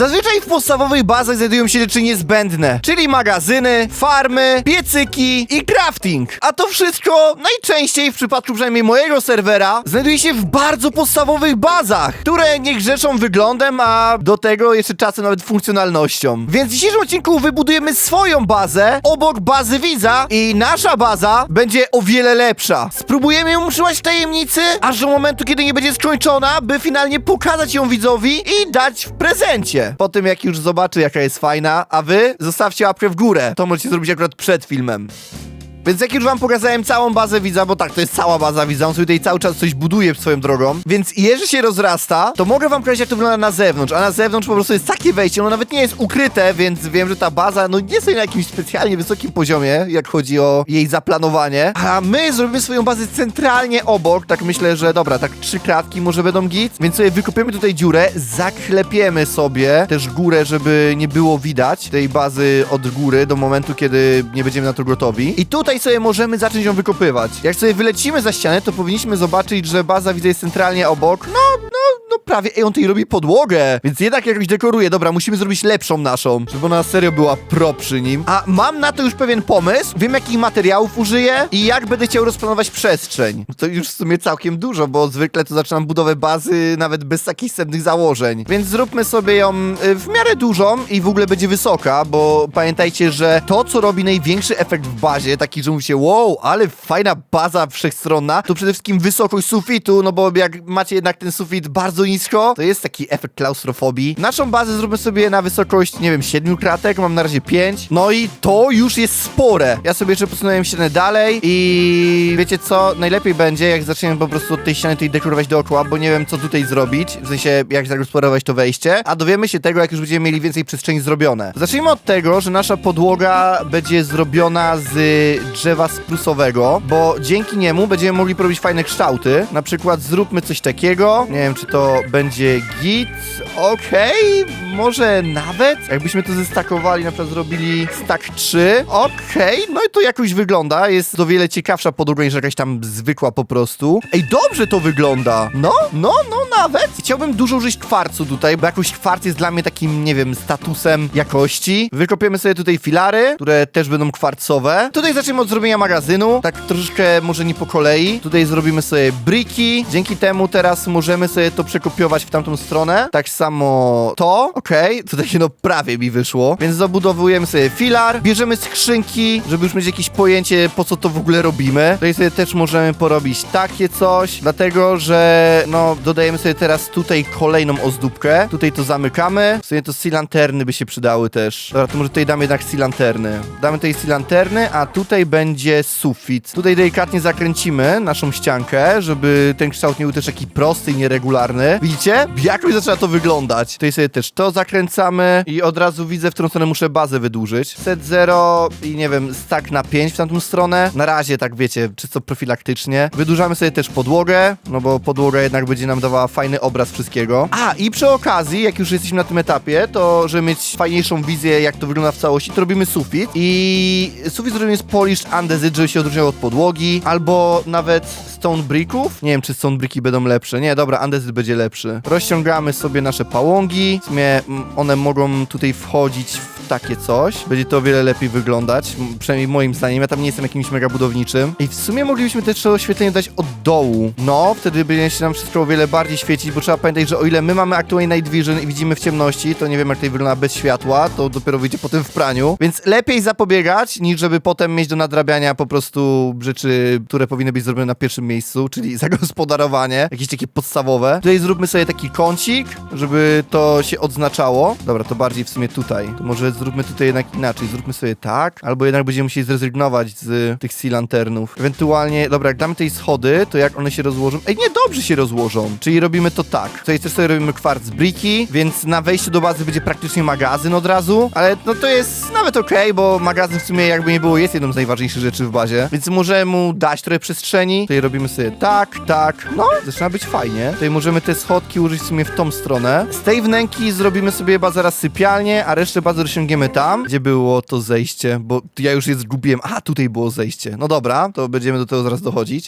Zazwyczaj w podstawowych bazach znajdują się rzeczy niezbędne, czyli magazyny, farmy, piecyki i crafting. A to wszystko najczęściej w przypadku przynajmniej mojego serwera znajduje się w bardzo podstawowych bazach, które nie grzeszą wyglądem, a do tego jeszcze czasem nawet funkcjonalnością. Więc w dzisiejszym odcinku wybudujemy swoją bazę obok bazy widza i nasza baza będzie o wiele lepsza. Spróbujemy ją utrzymać w tajemnicy, aż do momentu, kiedy nie będzie skończona, by finalnie pokazać ją widzowi i dać w prezencie. Po tym, jak już zobaczy, jaka jest fajna, a wy zostawcie łapkę w górę. To możecie zrobić akurat przed filmem. Więc jak już wam pokazałem całą bazę widza, bo tak, to jest cała baza widza, on sobie tutaj cały czas coś buduje swoją drogą, więc jeżeli się rozrasta, to mogę wam pokazać jak to wygląda na zewnątrz, a na zewnątrz po prostu jest takie wejście, ono nawet nie jest ukryte, więc wiem, że ta baza, no nie jest na jakimś specjalnie wysokim poziomie, jak chodzi o jej zaplanowanie, a my zrobimy swoją bazę centralnie obok, tak myślę, że dobra, tak trzy kratki może będą git, więc sobie wykopiemy tutaj dziurę, zaklepiemy sobie też górę, żeby nie było widać tej bazy od góry do momentu, kiedy nie będziemy na to gotowi. I tutaj sobie możemy zacząć ją wykopywać. Jak sobie wylecimy za ścianę, to powinniśmy zobaczyć, że baza widzę jest centralnie obok. No, no, no prawie. Ej, on tutaj robi podłogę, więc jednak jakoś dekoruje. Dobra, musimy zrobić lepszą naszą, żeby ona serio była pro przy nim. A mam na to już pewien pomysł. Wiem, jakich materiałów użyję i jak będę chciał rozplanować przestrzeń. To już w sumie całkiem dużo, bo zwykle to zaczynam budowę bazy nawet bez takich wstępnych założeń. Więc zróbmy sobie ją y, w miarę dużą i w ogóle będzie wysoka, bo pamiętajcie, że to, co robi największy efekt w bazie, taki, że się, wow, ale fajna baza wszechstronna, to przede wszystkim wysokość sufitu, no bo jak macie jednak ten sufit bardzo nisko, to jest taki efekt klaustrofobii. Naszą bazę zróbmy sobie na wysokość, nie wiem, 7 kratek, mam na razie 5. No i to już jest spore. Ja sobie jeszcze posunąłem ścianę dalej i wiecie co, najlepiej będzie, jak zaczniemy po prostu od tej ściany tej dekorować dookoła, bo nie wiem, co tutaj zrobić, w sensie, jak zagospodarować to wejście, a dowiemy się tego, jak już będziemy mieli więcej przestrzeni zrobione. Zacznijmy od tego, że nasza podłoga będzie zrobiona z drzewa sprusowego, bo dzięki niemu będziemy mogli porobić fajne kształty. Na przykład zróbmy coś takiego. Nie wiem, czy to będzie git. Okej, może nawet. Jakbyśmy to zestakowali, na przykład zrobili stack 3. Okej, no i to jakoś wygląda. Jest o wiele ciekawsza podłoga niż jakaś tam zwykła po prostu. Ej, dobrze to wygląda. No, no, no nawet. Chciałbym dużo użyć kwarcu tutaj, bo jakoś kwarc jest dla mnie takim, nie wiem, statusem jakości. Wykopiemy sobie tutaj filary, które też będą kwarcowe. Tutaj zaczniemy od zrobienia magazynu, tak troszeczkę może nie po kolei. Tutaj zrobimy sobie briki. Dzięki temu teraz możemy sobie to przekopiować w tamtą stronę. Tak samo to. Okej, tutaj no prawie mi wyszło. Więc zabudowujemy sobie filar, bierzemy skrzynki, żeby już mieć jakieś pojęcie, po co to w ogóle robimy. Tutaj sobie też możemy porobić takie coś, dlatego, że no dodajemy sobie teraz tutaj kolejną ozdóbkę. Tutaj to zamykamy. W sumie to silanterny by się przydały też. Dobra, to może tutaj damy jednak silanterny. Damy tutaj silanterny, a tutaj będzie sufit. Tutaj delikatnie zakręcimy naszą ściankę, żeby ten kształt nie był też taki prosty i nieregularny. Widzicie? Jakoś zaczyna to wyglądać. Tutaj sobie też to zakręcamy i od razu widzę, w którą stronę muszę bazę wydłużyć. Set 0 i nie wiem, stack na 5 w tamtą stronę. Na razie tak wiecie, czysto profilaktycznie. Wydłużamy sobie też podłogę, no bo podłoga jednak będzie nam dawała fajny obraz wszystkiego. A, i przy okazji, jak już jesteśmy na tym etapie, to żeby mieć fajniejszą wizję, jak to wygląda w całości, to robimy sufit i sufit zrobimy z andesit, żeby się odróżniał od podłogi, albo nawet stone bricków. Nie wiem, czy stone bricki będą lepsze. Nie, dobra, andesit będzie lepszy. Rozciągamy sobie nasze pałągi. W sumie mm, one mogą tutaj wchodzić w takie coś. Będzie to o wiele lepiej wyglądać, przynajmniej moim zdaniem. Ja tam nie jestem jakimś mega budowniczym. I w sumie moglibyśmy też oświetlenie dać od dołu. No, wtedy będzie się nam wszystko o wiele bardziej świecić, bo trzeba pamiętać, że o ile my mamy aktualnie night vision i widzimy w ciemności, to nie wiem jak tutaj wygląda bez światła, to dopiero wyjdzie potem w praniu. Więc lepiej zapobiegać, niż żeby potem mieć do nadrabiania po prostu rzeczy, które powinny być zrobione na pierwszym miejscu, czyli zagospodarowanie, jakieś takie podstawowe. Tutaj zróbmy sobie taki kącik, żeby to się odznaczało. Dobra, to bardziej w sumie tutaj. To może zróbmy tutaj jednak inaczej. Zróbmy sobie tak, albo jednak będziemy musieli zrezygnować z tych sea lanternów. Ewentualnie, dobra, jak damy tej schody, to jak one się rozłożą? Ej, nie, dobrze się rozłożą. Czyli robimy to tak. Tutaj też sobie robimy kwarc briki, więc na wejściu do bazy będzie praktycznie magazyn od razu, ale no to jest nawet okej, bo magazyn w sumie jakby nie było jest jedną z najważniejszych rzeczy w bazie, więc możemy mu dać trochę przestrzeni. Tutaj robimy sobie tak, tak, no, zaczyna być fajnie. Tutaj możemy te schodki użyć w sumie w tą stronę. Z tej wnęki zrobimy sobie chyba zaraz sypialnię, a resztę bazy rozciągniemy tam, gdzie było to zejście, bo ja już je zgubiłem. A, tutaj było zejście. No dobra, to będziemy do tego zaraz dochodzić.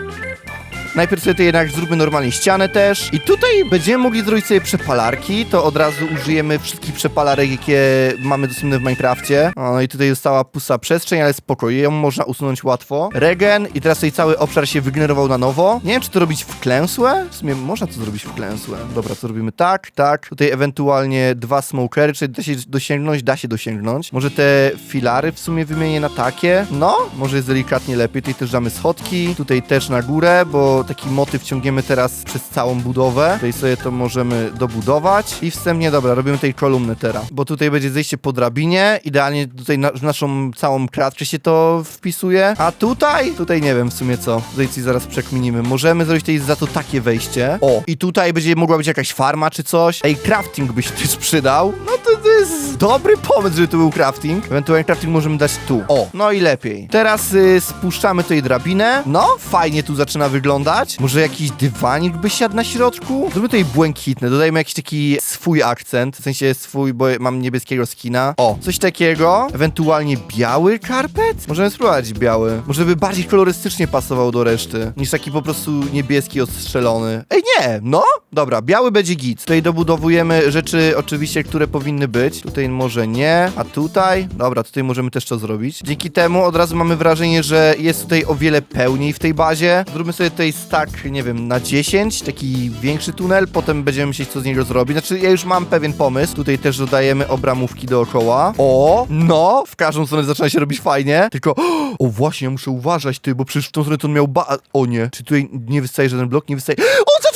Najpierw sobie jednak zróbmy normalnie ścianę też. I tutaj będziemy mogli zrobić sobie przepalarki, to od razu użyjemy wszystkich przepalarek, jakie mamy dostępne w Minecrafcie. O, no i tutaj została pusta przestrzeń, ale spokojnie, ją można usunąć łatwo. Regen i teraz tutaj cały obszar się wygenerował na nowo. Nie wiem, czy to robić wklęsłe? W sumie można to zrobić wklęsłe. Dobra, co robimy? Tak, tak. Tutaj ewentualnie dwa smokery, czyli da się dosięgnąć, da się dosięgnąć. Może te filary w sumie wymienię na takie? No, może jest delikatnie lepiej. Tutaj też damy schodki, tutaj też na górę, bo taki motyw ciągniemy teraz przez całą budowę. Tutaj sobie to możemy dobudować i wstępnie, dobra, robimy tej kolumny teraz, bo tutaj będzie zejście po drabinie, idealnie tutaj na, w naszą całą kratkę się to wpisuje, a tutaj, tutaj nie wiem w sumie co, tutaj zaraz przekminimy. Możemy zrobić tutaj za to takie wejście. O, i tutaj będzie mogła być jakaś farma czy coś. Ej, crafting by się też przydał. No to, to jest dobry pomysł, żeby tu był crafting. Ewentualnie crafting możemy dać tu. O, no i lepiej. Teraz y, spuszczamy tutaj drabinę. No, fajnie tu zaczyna wyglądać. Może jakiś dywanik by siadł na środku? Zróbmy tutaj błękitny, dodajmy jakiś taki swój akcent, w sensie swój, bo mam niebieskiego skina. O, coś takiego. Ewentualnie biały karpet? Możemy spróbować biały. Może by bardziej kolorystycznie pasował do reszty, niż taki po prostu niebieski ostrzelony. Ej, nie, no? Dobra, biały będzie git. Tutaj dobudowujemy rzeczy oczywiście, które powinny być. Tutaj może nie, a tutaj? Dobra, tutaj możemy też to zrobić. Dzięki temu od razu mamy wrażenie, że jest tutaj o wiele pełniej w tej bazie. Zróbmy sobie tutaj stack, nie wiem, na 10, taki większy tunel, potem będziemy myśleć, co z niego zrobić. Znaczy, ja już mam pewien pomysł. Tutaj też dodajemy obramówki dookoła. O, no, w każdą stronę zaczyna się robić fajnie. Tylko, o właśnie, muszę uważać, ty, bo przecież w tą stronę to on miał ba... O nie, czy tutaj nie wystaje żaden blok? Nie wystaje... O, dywan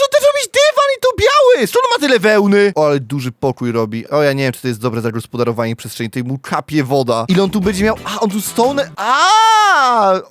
to! Skąd on ma tyle wełny? O, ale duży pokój robi. O, ja nie wiem, czy to jest dobre zagospodarowanie przestrzeni. Tutaj mu kapie woda. Ile on tu będzie miał? A, on tu stone... A!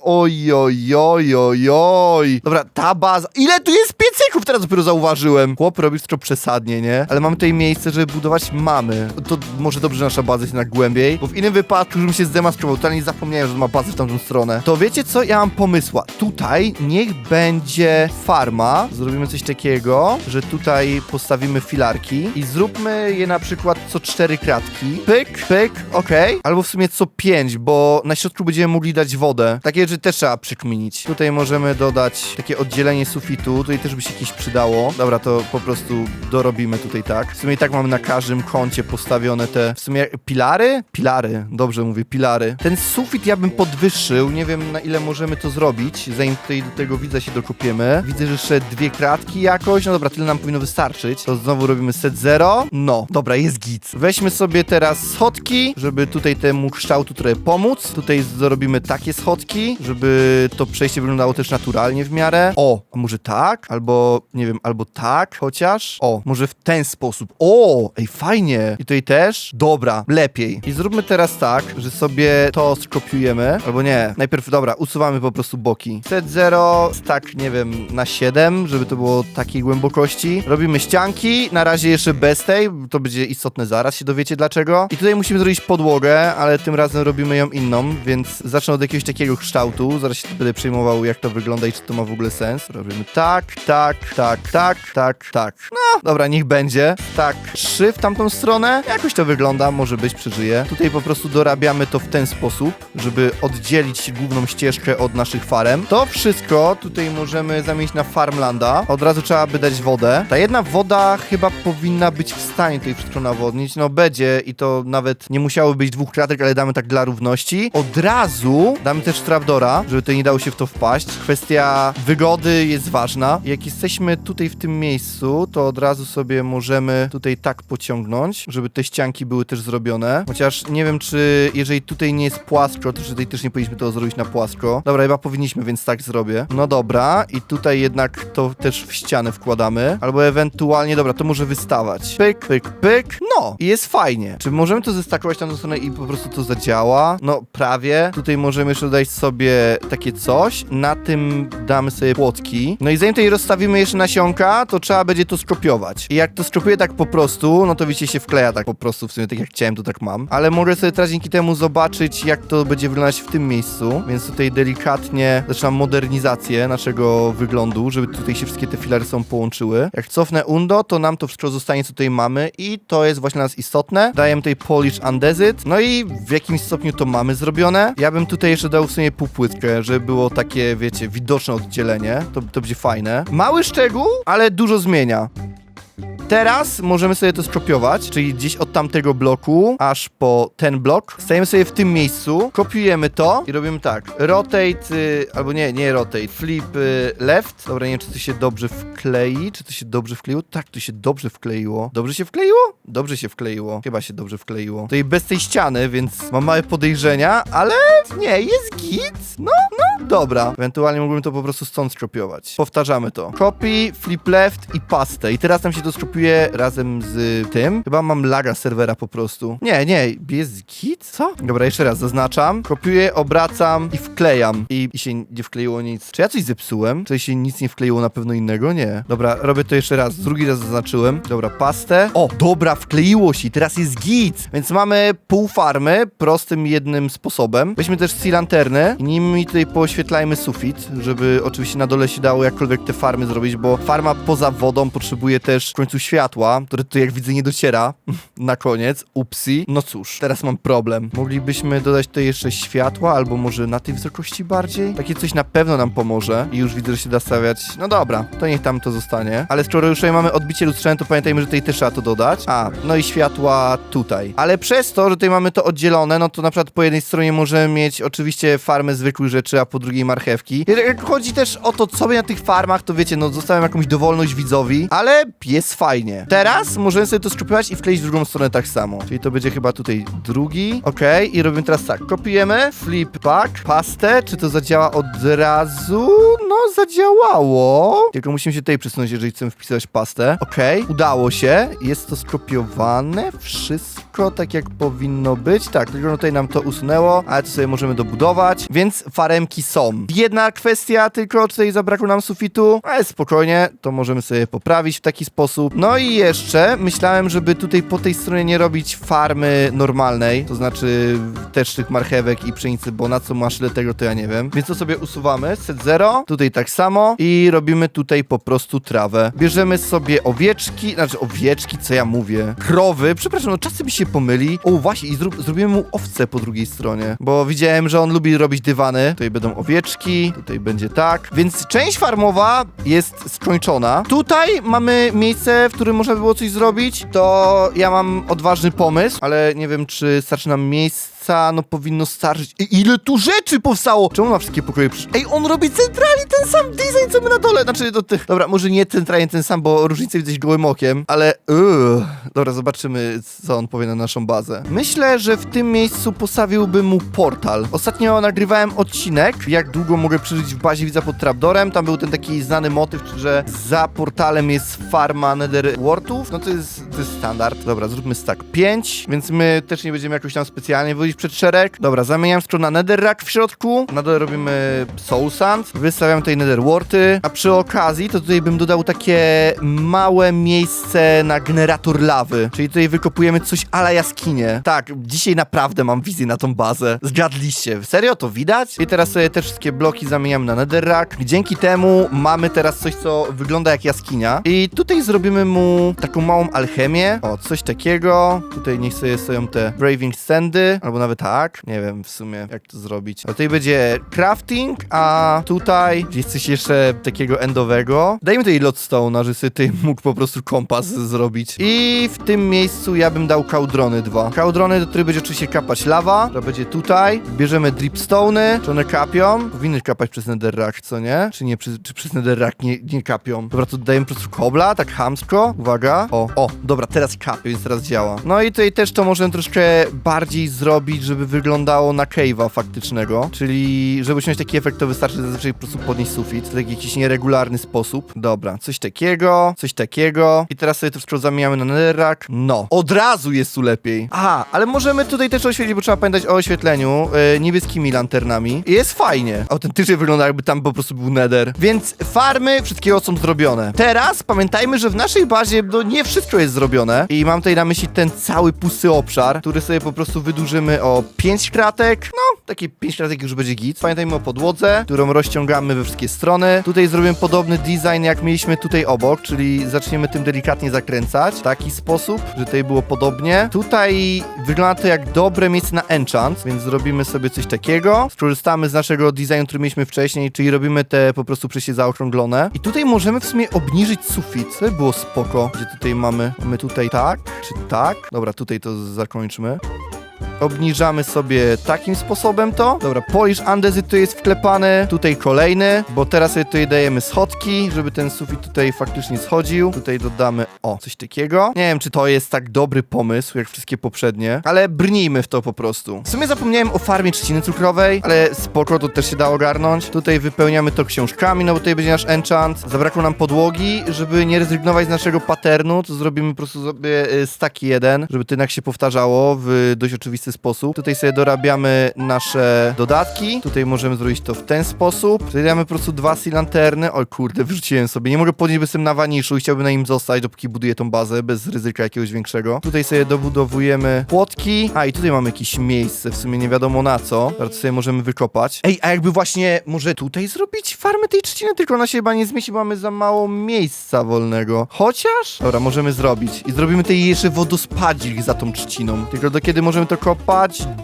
Oj, oj, oj, oj, oj. Dobra, ta baza... Ile tu jest piecyków? Teraz dopiero zauważyłem. Chłop robi trochę przesadnie, nie? Ale mamy tutaj miejsce, żeby budować mamy. To może dobrze, że nasza baza jest jednak głębiej, bo w innym wypadku, żebym się zdemaskował, totalnie zapomniałem, że ma bazę w tamtą stronę. To wiecie co? Ja mam pomysła. Tutaj niech będzie farma. Zrobimy coś takiego, że tutaj postawimy filarki i zróbmy je na przykład co cztery kratki. Pyk, pyk, okej. Albo w sumie co pięć, bo na środku będziemy mogli dać wodę. Takie rzeczy też trzeba przekminić. Tutaj możemy dodać takie oddzielenie sufitu. Tutaj też by się jakieś przydało. Dobra, to po prostu dorobimy tutaj tak. W sumie i tak mamy na każdym kącie postawione te w sumie pilary? Pilary, dobrze mówię, pilary. Ten sufit ja bym podwyższył. Nie wiem na ile możemy to zrobić, zanim tutaj do tego widza się dokopiemy. Widzę, że jeszcze dwie kratki jakoś. No dobra, tyle nam powinno wystarczyć. To znowu robimy set zero. No, dobra, jest git. Weźmy sobie teraz schodki, żeby tutaj temu kształtu trochę pomóc. Tutaj zrobimy takie schodki, żeby to przejście wyglądało też naturalnie w miarę. O, a może tak? Albo, nie wiem, albo tak chociaż? O, może w ten sposób. O, ej, fajnie. I tutaj też? Dobra, lepiej. I zróbmy teraz tak, że sobie to skopiujemy. Albo nie, najpierw, dobra, usuwamy po prostu boki. Set 0, tak, nie wiem, na 7, żeby to było takiej głębokości. Robimy ścianki, na razie jeszcze bez tej, to będzie istotne zaraz, się dowiecie dlaczego. I tutaj musimy zrobić podłogę, ale tym razem robimy ją inną, więc zacznę od jakiegoś takiego kształtu. Zaraz się będę przejmował, jak to wygląda i czy to ma w ogóle sens. Robimy tak, tak, tak, tak, tak, tak. No, dobra, niech będzie. Tak, trzy w tamtą stronę. Jakoś to wygląda, może być, przeżyje. Tutaj po prostu dorabiamy to w ten sposób, żeby oddzielić główną ścieżkę od naszych farem. To wszystko tutaj możemy zamienić na farmlanda. Od razu trzeba by dać wodę. Ta jedna woda chyba powinna być w stanie tutaj wszystko nawodnić. No będzie i to nawet nie musiało być dwóch kratek, ale damy tak dla równości. Od razu damy też trapdora, żeby tutaj nie dało się w to wpaść. Kwestia wygody jest ważna. Jak jesteśmy tutaj w tym miejscu, to od razu sobie możemy tutaj tak pociągnąć, żeby te ścianki były też zrobione. Chociaż nie wiem, czy jeżeli tutaj nie jest płasko, to czy tutaj też nie powinniśmy to zrobić na płasko. Dobra, chyba powinniśmy, więc tak zrobię. No dobra, i tutaj jednak to też w ścianę wkładamy. Albo ewentualnie, dobra, to może wystawać. Pyk, pyk, pyk. No, i jest fajnie. Czy możemy to zestakować tam do stronę i po prostu to zadziała? No, prawie. Tutaj możemy jeszcze dodać sobie takie coś. Na tym damy sobie płotki. No i zanim tutaj rozstawimy jeszcze nasionka, to trzeba będzie to skopiować. I jak to skopiuję tak po prostu, no to widzicie, się wkleja tak po prostu, w sumie tak jak chciałem, to tak mam. Ale mogę sobie teraz dzięki temu zobaczyć, jak to będzie wyglądać w tym miejscu. Więc tutaj delikatnie zaczynam modernizację naszego wyglądu, żeby tutaj się wszystkie te filary są połączyły. Jak cofnę sekundo, to nam to wszystko zostanie, co tutaj mamy i to jest właśnie dla nas istotne. Dajemy tutaj Polish Undesit, no i w jakimś stopniu to mamy zrobione. Ja bym tutaj jeszcze dał w sumie półpłytkę, żeby było takie, wiecie, widoczne oddzielenie. To, to będzie fajne. Mały szczegół, ale dużo zmienia. Teraz możemy sobie to skopiować, czyli gdzieś od tamtego bloku aż po ten blok. Stajemy sobie w tym miejscu, kopiujemy to i robimy tak. Rotate, y, albo nie, nie rotate, flip y, left. Dobra, nie wiem, czy to się dobrze wklei, czy to się dobrze wkleiło. Tak, to się dobrze wkleiło. Dobrze się wkleiło? Dobrze się wkleiło. Chyba się dobrze wkleiło. Tutaj bez tej ściany, więc mam małe podejrzenia, ale nie, jest git. No, no, dobra. Ewentualnie mógłbym to po prostu stąd skopiować. Powtarzamy to. Copy, flip left i paste. I teraz nam się to skopiuje razem z tym. Chyba mam laga serwera po prostu. Nie, nie, jest git? Co? Dobra, jeszcze raz zaznaczam. Kopiuję, obracam i wklejam. I, I się nie wkleiło nic. Czy ja coś zepsułem? Czy się nic nie wkleiło na pewno innego? Nie. Dobra, robię to jeszcze raz. Drugi raz zaznaczyłem. Dobra, pastę. O, dobra, wkleiło się. Teraz jest git. Więc mamy pół farmy prostym jednym sposobem. Weźmy też sea lanterny i nimi tutaj poświetlajmy sufit, żeby oczywiście na dole się dało jakkolwiek te farmy zrobić, bo farma poza wodą potrzebuje też w końcu światła, które tu jak widzę nie dociera na koniec. Upsi. No cóż, teraz mam problem. Moglibyśmy dodać tutaj jeszcze światła, albo może na tej wysokości bardziej? Takie coś na pewno nam pomoże i już widzę, że się da stawiać. No dobra, to niech tam to zostanie. Ale skoro już tutaj mamy odbicie lustrzane, to pamiętajmy, że tutaj też trzeba to dodać. A, no i światła tutaj. Ale przez to, że tutaj mamy to oddzielone, no to na przykład po jednej stronie możemy mieć oczywiście farmę zwykłych rzeczy, a po drugiej marchewki. Jak chodzi też o to, co będzie na tych farmach, to wiecie, no zostawiam jakąś dowolność widzowi, ale jest fajnie. Teraz możemy sobie to skopiować i wkleić w drugą stronę tak samo. Czyli to będzie chyba tutaj drugi. Okej, i robimy teraz tak. Kopiujemy, flip back, pastę. Czy to zadziała od razu? No, zadziałało. Tylko musimy się tutaj przesunąć, jeżeli chcemy wpisać pastę. Okej, udało się. Jest to skopiowane. Wszystko tak jak powinno być. Tak, tylko tutaj nam to usunęło, ale to sobie możemy dobudować. Więc faremki są. Jedna kwestia, tylko tutaj zabrakło nam sufitu, ale spokojnie, to możemy sobie poprawić w taki sposób. No i jeszcze myślałem, żeby tutaj po tej stronie nie robić farmy normalnej, to znaczy też tych marchewek i pszenicy, bo na co masz ile tego, to ja nie wiem. Więc to sobie usuwamy, set 0, tutaj tak samo i robimy tutaj po prostu trawę. Bierzemy sobie owieczki, znaczy owieczki, co ja mówię, krowy, przepraszam, no czasem mi się pomyli. O, właśnie, i zrób, zrobimy mu owce po drugiej stronie, bo widziałem, że on lubi robić dywany. Tutaj będą owieczki, tutaj będzie tak. Więc część farmowa jest skończona. Tutaj mamy miejsce, w którym można by było coś zrobić. To ja mam odważny pomysł, ale nie wiem, czy starczy nam miejsca. No powinno starczyć. I ile tu rzeczy powstało! Czemu ma wszystkie pokoje? przy- Ej, on robi centralnie ten sam design, co my na dole. Znaczy, do tych. Dobra, może nie centralnie ten sam, bo różnicę widzę gołym okiem, ale. Uuu. Dobra, zobaczymy, co on powie na naszą bazę. Myślę, że w tym miejscu postawiłbym mu portal. Ostatnio nagrywałem odcinek, jak długo mogę przeżyć w bazie widza pod trapdorem. Tam był ten taki znany motyw, że za portalem jest farma Nether Wartów. No to jest, to jest standard. Dobra, zróbmy stack 5, więc my też nie będziemy jakoś tam specjalnie wychodzić przed szereg. Dobra, zamieniam skoro na Netherrack w środku. Na dole robimy Soul Sand. Wystawiam tutaj Nether Warty. A przy okazji to tutaj bym dodał takie małe miejsce na generator lawy. Czyli tutaj wykopujemy coś ala jaskinie. Tak, dzisiaj naprawdę mam wizję na tą bazę. Zgadliście. Serio to widać? I teraz sobie te wszystkie bloki zamieniam na Netherrack. Dzięki temu mamy teraz coś, co wygląda jak jaskinia. I tutaj zrobimy mu taką małą alchemię. O, coś takiego. Tutaj niech sobie stoją te braving standy. Albo nawet tak. Nie wiem w sumie, jak to zrobić. A tutaj będzie crafting, a tutaj jest coś jeszcze takiego endowego. Dajmy tutaj lodstone, żeby sobie tutaj mógł po prostu kompas zrobić. I w tym miejscu ja bym dał kaudrony dwa. Kaudrony, do których będzie oczywiście kapać lawa, która będzie tutaj. Bierzemy dripstone'y, czy one kapią? Powinny kapać przez netherrack, co nie? Czy nie, czy, czy przez netherrack nie, nie kapią? Dobra, to dajemy po prostu kobla, tak hamsko. Uwaga. O, o, dobra, teraz kapie, więc teraz działa. No i tutaj też to możemy troszkę bardziej zrobić, żeby wyglądało na cave'a faktycznego. Czyli, żeby osiągnąć taki efekt, to wystarczy zazwyczaj po prostu podnieść sufit w taki jakiś nieregularny sposób. Dobra, coś takiego, coś takiego. I teraz sobie to wszystko zamieniamy na netherrack. No, od razu jest tu lepiej. Aha, ale możemy tutaj też oświetlić, bo trzeba pamiętać o oświetleniu yy, niebieskimi lanternami. I jest fajnie. Autentycznie wygląda jakby tam po prostu był nether. Więc farmy wszystkiego są zrobione. Teraz pamiętajmy, że w naszej bazie no, nie wszystko jest zrobione. I mam tutaj na myśli ten cały pusty obszar, który sobie po prostu wydłużymy o 5 kratek. No, takie 5 kratek już będzie git. Pamiętajmy o podłodze, którą rozciągamy we wszystkie strony. Tutaj zrobimy podobny design, jak mieliśmy tutaj obok, czyli zaczniemy tym delikatnie zakręcać. W taki sposób, że tutaj było podobnie. Tutaj wygląda to jak dobre miejsce na enchant, więc zrobimy sobie coś takiego. Skorzystamy z naszego designu, który mieliśmy wcześniej, czyli robimy te po prostu przejście zaokrąglone. I tutaj możemy w sumie obniżyć sufit. To by było spoko. Gdzie tutaj mamy? Mamy tutaj tak, czy tak? Dobra, tutaj to zakończmy. Obniżamy sobie takim sposobem to. Dobra, Polish Andesit tu jest wklepany. Tutaj kolejny, bo teraz sobie tutaj dajemy schodki, żeby ten sufit tutaj faktycznie schodził. Tutaj dodamy, o, coś takiego. Nie wiem, czy to jest tak dobry pomysł, jak wszystkie poprzednie, ale brnijmy w to po prostu. W sumie zapomniałem o farmie trzciny cukrowej, ale spoko, to też się da ogarnąć. Tutaj wypełniamy to książkami, no bo tutaj będzie nasz enchant. Zabrakło nam podłogi, żeby nie rezygnować z naszego patternu, to zrobimy po prostu sobie y, staki jeden, żeby to jednak się powtarzało w dość oczywisty sposób. Tutaj sobie dorabiamy nasze dodatki. Tutaj możemy zrobić to w ten sposób. Tutaj damy po prostu dwa lanterny. Oj kurde, wyrzuciłem sobie. Nie mogę podnieść, bo jestem na waniszu i chciałbym na nim zostać, dopóki buduję tą bazę, bez ryzyka jakiegoś większego. Tutaj sobie dobudowujemy płotki. A i tutaj mamy jakieś miejsce, w sumie nie wiadomo na co. Teraz sobie możemy wykopać. Ej, a jakby właśnie może tutaj zrobić farmę tej trzciny, tylko ona się chyba nie zmieści, bo mamy za mało miejsca wolnego. Chociaż? Dobra, możemy zrobić. I zrobimy tutaj jeszcze wodospadzik za tą trzciną. Tylko do kiedy możemy to kopać?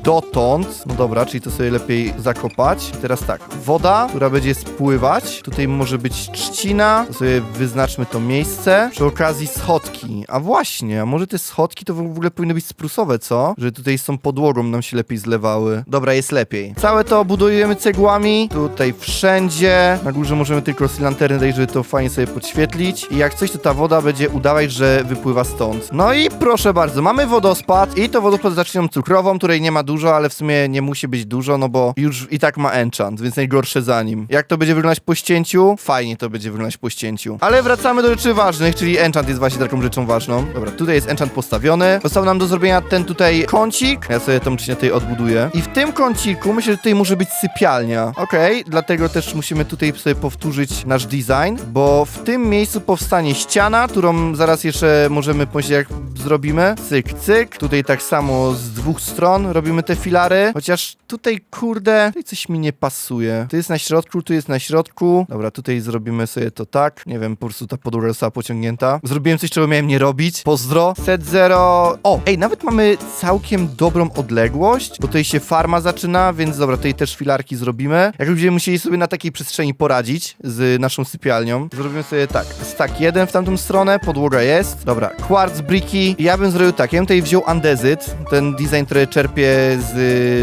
Dotąd. No dobra, czyli to sobie lepiej zakopać. Teraz tak, woda, która będzie spływać. Tutaj może być trzcina. To sobie wyznaczmy to miejsce. Przy okazji schodki. A właśnie, a może te schodki to w ogóle powinny być sprusowe, co? Że tutaj tą podłogą nam się lepiej zlewały. Dobra, jest lepiej. Całe to budujemy cegłami. Tutaj wszędzie. Na górze możemy tylko lanterny dać, żeby to fajnie sobie podświetlić. I jak coś, to ta woda będzie udawać, że wypływa stąd. No i proszę bardzo, mamy wodospad i to wodospad z zaczyną której nie ma dużo, ale w sumie nie musi być dużo, no bo już i tak ma enchant, więc najgorsze za nim. Jak to będzie wyglądać po ścięciu? Fajnie to będzie wyglądać po ścięciu. Ale wracamy do rzeczy ważnych, czyli enchant jest właśnie taką rzeczą ważną. Dobra, tutaj jest enchant postawiony. Został nam do zrobienia ten tutaj kącik. Ja sobie tą trzcinę tutaj odbuduję. I w tym kąciku myślę, że tutaj może być sypialnia. Okej, dlatego też musimy tutaj sobie powtórzyć nasz design, bo w tym miejscu powstanie ściana, którą zaraz jeszcze możemy pomyśleć jak zrobimy. Cyk, cyk. Tutaj tak samo z dwóch stron robimy te filary. Chociaż tutaj, kurde, tutaj coś mi nie pasuje. Tu jest na środku, tu jest na środku. Dobra, tutaj zrobimy sobie to tak. Nie wiem, po prostu ta podłoga została pociągnięta. Zrobiłem coś, czego miałem nie robić. Pozdro. Set zero. O, ej, nawet mamy całkiem dobrą odległość, bo tutaj się farma zaczyna, więc dobra, tutaj też filarki zrobimy. Jak będziemy musieli sobie na takiej przestrzeni poradzić z naszą sypialnią, zrobimy sobie tak. Stack jeden w tamtą stronę, podłoga jest. Dobra, quartz briki. Ja bym zrobił tak, ja bym tutaj wziął andezyt, ten design, który czerpię z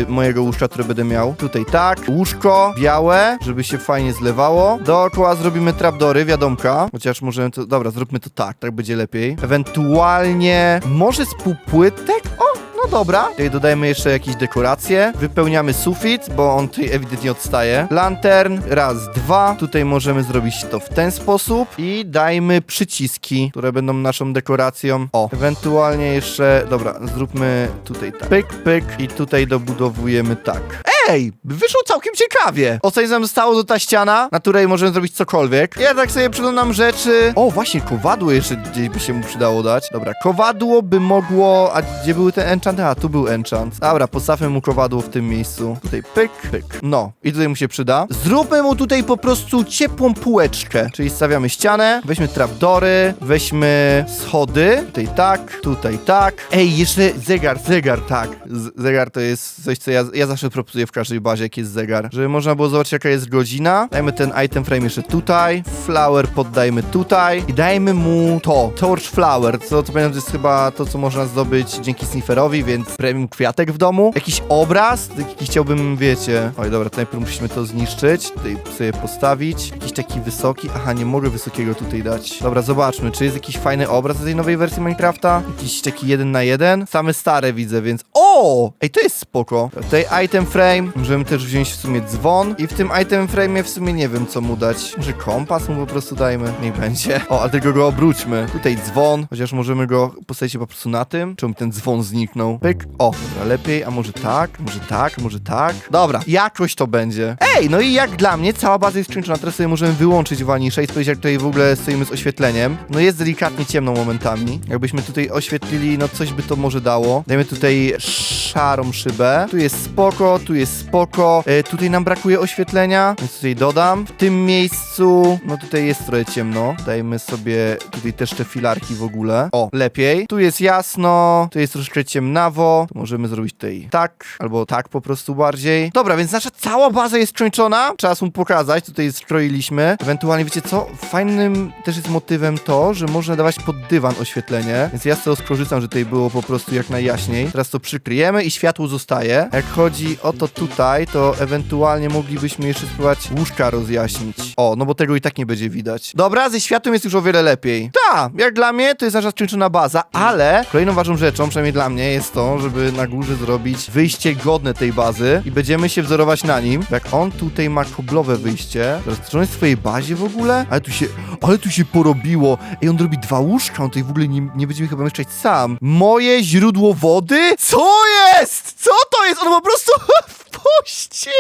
y, mojego łóżka, które będę miał. Tutaj tak, łóżko białe, żeby się fajnie zlewało. Dookoła zrobimy trapdory, wiadomka, chociaż możemy to, dobra, zróbmy to tak, tak będzie lepiej. Ewentualnie, może z półpłytek? O, dobra. Tutaj dodajemy jeszcze jakieś dekoracje. Wypełniamy sufit, bo on tutaj ewidentnie odstaje. Lantern, raz, dwa. Tutaj możemy zrobić to w ten sposób. I dajmy przyciski, które będą naszą dekoracją. O, ewentualnie jeszcze, dobra, zróbmy tutaj tak. Pyk, pyk i tutaj dobudowujemy tak. Ej, wyszło całkiem ciekawie. O co nam zostało to ta ściana, na której możemy zrobić cokolwiek. Ja tak sobie przyglądam rzeczy. O, właśnie, kowadło jeszcze gdzieś by się mu przydało dać. Dobra, kowadło by mogło... A gdzie były te enchanty? A, tu był enchant. Dobra, postawmy mu kowadło w tym miejscu. Tutaj pyk, pyk. No, i tutaj mu się przyda. Zróbmy mu tutaj po prostu ciepłą półeczkę. Czyli stawiamy ścianę, weźmy trapdory, weźmy schody. Tutaj tak, tutaj tak. Ej, jeszcze zegar, zegar, tak. Z zegar to jest coś, co ja, ja zawsze proponuję w każdej bazie, jak jest zegar. Żeby można było zobaczyć, jaka jest godzina. Dajmy ten item frame jeszcze tutaj. Flower poddajmy tutaj. I dajmy mu to. Torch flower. Co to pamiętam, to jest chyba to, co można zdobyć dzięki snifferowi, więc premium kwiatek w domu. Jakiś obraz, taki chciałbym, wiecie. Oj, dobra, to najpierw musimy to zniszczyć. Tutaj sobie postawić. Jakiś taki wysoki. Aha, nie mogę wysokiego tutaj dać. Dobra, zobaczmy, czy jest jakiś fajny obraz z tej nowej wersji Minecrafta. Jakiś taki jeden na jeden. Same stare widzę, więc... O! Ej, to jest spoko. Tutaj item frame. Możemy też wziąć w sumie dzwon. I w tym item frame w sumie nie wiem, co mu dać. Może kompas mu po prostu dajmy? Niech będzie. O, a tylko go obróćmy. Tutaj dzwon. Chociaż możemy go postawić po prostu na tym. Czemu ten dzwon zniknął? Pyk. O, dobra, lepiej. A może tak? Może tak? Może tak? Dobra, jakoś to będzie. Ej, no i jak dla mnie cała baza jest skończona. Teraz sobie możemy wyłączyć wanisza i spojrzeć, jak tutaj w ogóle stoimy z oświetleniem. No jest delikatnie ciemno momentami. Jakbyśmy tutaj oświetlili, no coś by to może dało. Dajmy tutaj szarą szybę. Tu jest spoko, tu jest spoko. E, tutaj nam brakuje oświetlenia, więc tutaj dodam. W tym miejscu, no tutaj jest trochę ciemno. Dajmy sobie tutaj też te filarki w ogóle. O, lepiej. Tu jest jasno, tu jest troszkę ciemnawo. Tu możemy zrobić tutaj tak, albo tak po prostu bardziej. Dobra, więc nasza cała baza jest skończona. Czas mu pokazać, tutaj skroiliśmy. Ewentualnie, wiecie co? Fajnym też jest motywem to, że można dawać pod dywan oświetlenie, więc ja z tego skorzystam, że tutaj było po prostu jak najjaśniej. Teraz to przykryjemy i światło zostaje. Jak chodzi o to tutaj, to ewentualnie moglibyśmy jeszcze spróbować łóżka rozjaśnić. O, no bo tego i tak nie będzie widać. Dobra, ze światłem jest już o wiele lepiej. Tak, jak dla mnie to jest nasza skończona baza, ale kolejną ważną rzeczą, przynajmniej dla mnie, jest to, żeby na górze zrobić wyjście godne tej bazy i będziemy się wzorować na nim. Jak on tutaj ma koblowe wyjście, teraz czy on jest w swojej bazie w ogóle? Ale tu się, ale tu się porobiło. Ej, on robi dwa łóżka, on tutaj w ogóle nie, nie będzie chyba mieszkać sam. Moje źródło wody? Co jest? Co to jest? On po prostu wpuścił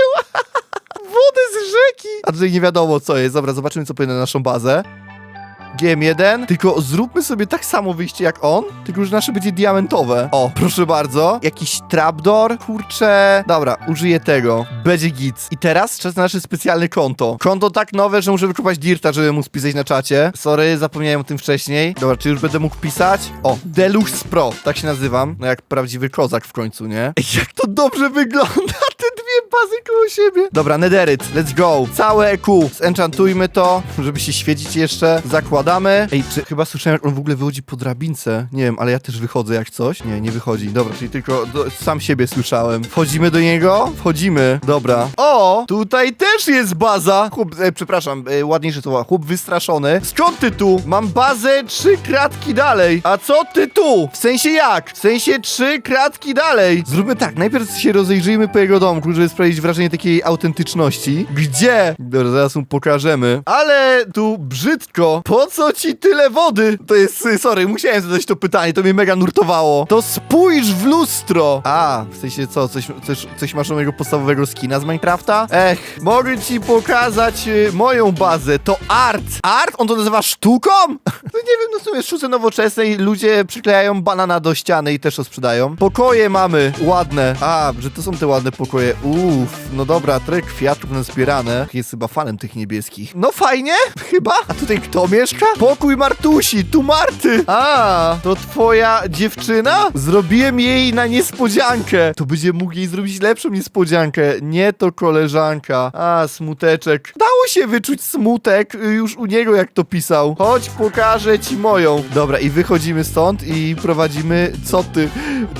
wodę z rzeki. A tutaj nie wiadomo co jest. Dobra, zobaczymy co płynie na naszą bazę. GM1, tylko zróbmy sobie tak samo wyjście jak on, tylko że nasze będzie diamentowe. O, proszę bardzo. Jakiś trapdoor, kurczę. Dobra, użyję tego. Będzie git. I teraz czas na nasze specjalne konto. Konto tak nowe, że muszę wykopać dirta, żeby móc pisać na czacie. Sorry, zapomniałem o tym wcześniej. Dobra, czy już będę mógł pisać? O, Deluxe Pro, tak się nazywam. No jak prawdziwy kozak w końcu, nie? Ej, jak to dobrze wygląda, dwie bazy koło siebie. Dobra, Nederyt, let's go. Całe EQ. Zenchantujmy to, żeby się świecić jeszcze. Zakładamy. Ej, czy chyba słyszałem, jak on w ogóle wychodzi po drabince? Nie wiem, ale ja też wychodzę jak coś. Nie, nie wychodzi. Dobra, czyli tylko do, sam siebie słyszałem. Wchodzimy do niego? Wchodzimy. Dobra. O, tutaj też jest baza. Chłop, e, przepraszam, e, ładniejsze słowa. Chłop wystraszony. Skąd ty tu? Mam bazę trzy kratki dalej. A co ty tu? W sensie jak? W sensie trzy kratki dalej. Zróbmy tak, najpierw się rozejrzyjmy po jego domku, żeby sprawić wrażenie takiej autentyczności. Gdzie? Dobra, zaraz mu pokażemy. Ale tu brzydko. Po co ci tyle wody? To jest, sorry, musiałem zadać to pytanie, to mnie mega nurtowało. To spójrz w lustro. A, w sensie co, coś, coś, coś masz nowego podstawowego skina z Minecrafta? Ech, mogę ci pokazać y, moją bazę. To art. Art? On to nazywa sztuką? No nie wiem, no w sumie sztuce nowoczesnej ludzie przyklejają banana do ściany i też to sprzedają. Pokoje mamy, ładne. A, że to są te ładne pokoje. Uff, no dobra, trochę kwiatów nazbierane. Jest chyba fanem tych niebieskich. No fajnie, chyba. A tutaj kto mieszka? Pokój Martusi, tu Marty. A, to twoja dziewczyna? Zrobiłem jej na niespodziankę. To będzie mógł jej zrobić lepszą niespodziankę. Nie to koleżanka. A, smuteczek. Dało się wyczuć smutek y, już u niego, jak to pisał. Chodź, pokażę ci moją. Dobra, i wychodzimy stąd i prowadzimy. Co ty?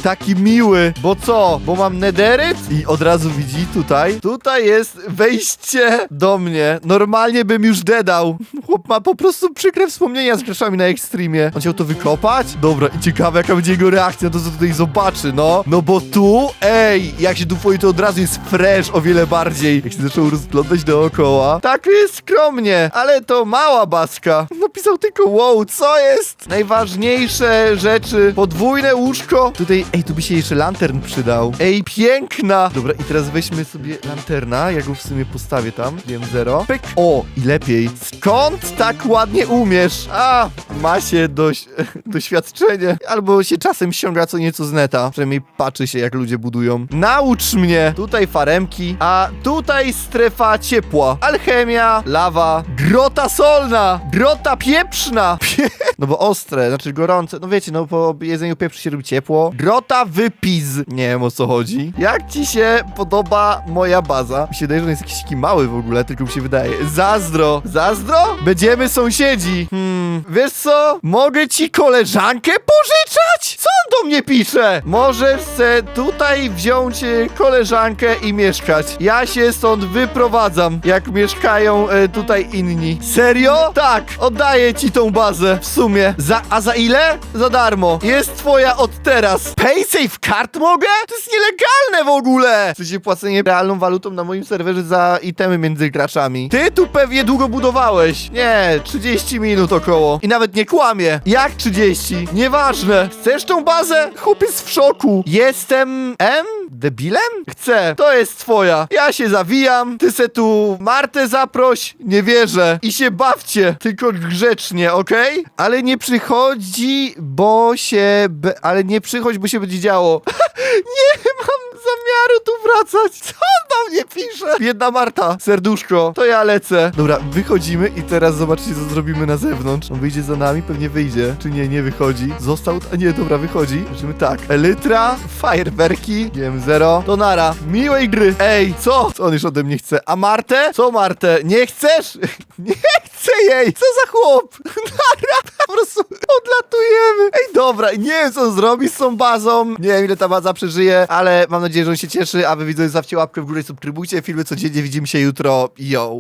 Taki miły. Bo co? Bo mam nederyt? I od razu tutaj. Tutaj jest wejście do mnie. Normalnie bym już dedał. Chłop ma po prostu przykre wspomnienia z rzeczami na Extremie. On chciał to wykopać? Dobra, i ciekawe jaka będzie jego reakcja, to co tutaj zobaczy, no. No bo tu, ej, jak się wchodzi, to od razu jest fresh o wiele bardziej. Jak się zaczął rozglądać dookoła. Tak jest skromnie, ale to mała baska. Napisał tylko wow, co jest? Najważniejsze rzeczy. Podwójne łóżko. Tutaj, ej, tu by się jeszcze lantern przydał. Ej, piękna. Dobra, i teraz weźmy sobie lanterna. Ja go w sumie postawię tam. Wiem, zero. Pyk. O, i lepiej. Skąd tak ładnie umiesz? A, ma się dość, doświadczenie. Albo się czasem ściąga co nieco z neta. Przynajmniej patrzy się, jak ludzie budują. Naucz mnie. Tutaj faremki, a tutaj strefa ciepła. Alchemia, lawa, grota solna, grota pieprzna. Pie no bo ostre, znaczy gorące. No wiecie, no po jedzeniu pieprzy się robi ciepło. Grota wypiz. Nie wiem o co chodzi. Jak ci się podoba moja baza? Mi się wydaje, że on jest jakiś taki mały w ogóle, tylko mi się wydaje. Zazdro. Zazdro? Będziemy sąsiedzi. Hmm, wiesz co? Mogę ci koleżankę pożyczać? Co on do mnie pisze? Możesz se tutaj wziąć e, koleżankę i mieszkać. Ja się stąd wyprowadzam, jak mieszkają e, tutaj inni. Serio? Tak, oddaję ci tą bazę. W sumie. Za, a za ile? Za darmo. Jest twoja od teraz. PaySafe card mogę? To jest nielegalne w ogóle. W sensie płacenie realną walutą na moim serwerze za itemy między graczami. Ty tu pewnie długo budowałeś. Nie, 30 minut około. I nawet nie kłamie. Jak 30? Nieważne. Chcesz tą bazę? Chłop jest w szoku. Jestem... M? Debilem? Chcę. To jest twoja. Ja się zawijam. Ty se tu Martę zaproś. Nie wierzę. I się bawcie. Tylko grzecznie, okej? Ale nie przychodzi, bo się... Be... Ale nie przychodź, bo się będzie działo. nie ma zamiaru tu wracać. Co on do mnie pisze? Jedna Marta, serduszko, to ja lecę. Dobra, wychodzimy i teraz zobaczcie, co zrobimy na zewnątrz. On wyjdzie za nami, pewnie wyjdzie. Czy nie, nie wychodzi. Został, a nie, dobra, wychodzi. Zobaczymy tak. Elytra, fajerwerki, GM0, to nara. Miłej gry. Ej, co? Co on już ode mnie chce? A Martę? Co Martę? Nie chcesz? nie chcę jej. Co za chłop? Nara, po prostu odlatujemy. Ej, dobra, nie wiem, co on zrobi z tą bazą. Nie wiem, ile ta baza przeżyje, ale mam nadzieję, że on się cieszy, a wy widzowie, zostawcie łapkę w górę subskrybujcie filmy codziennie. Widzimy się jutro. Yo!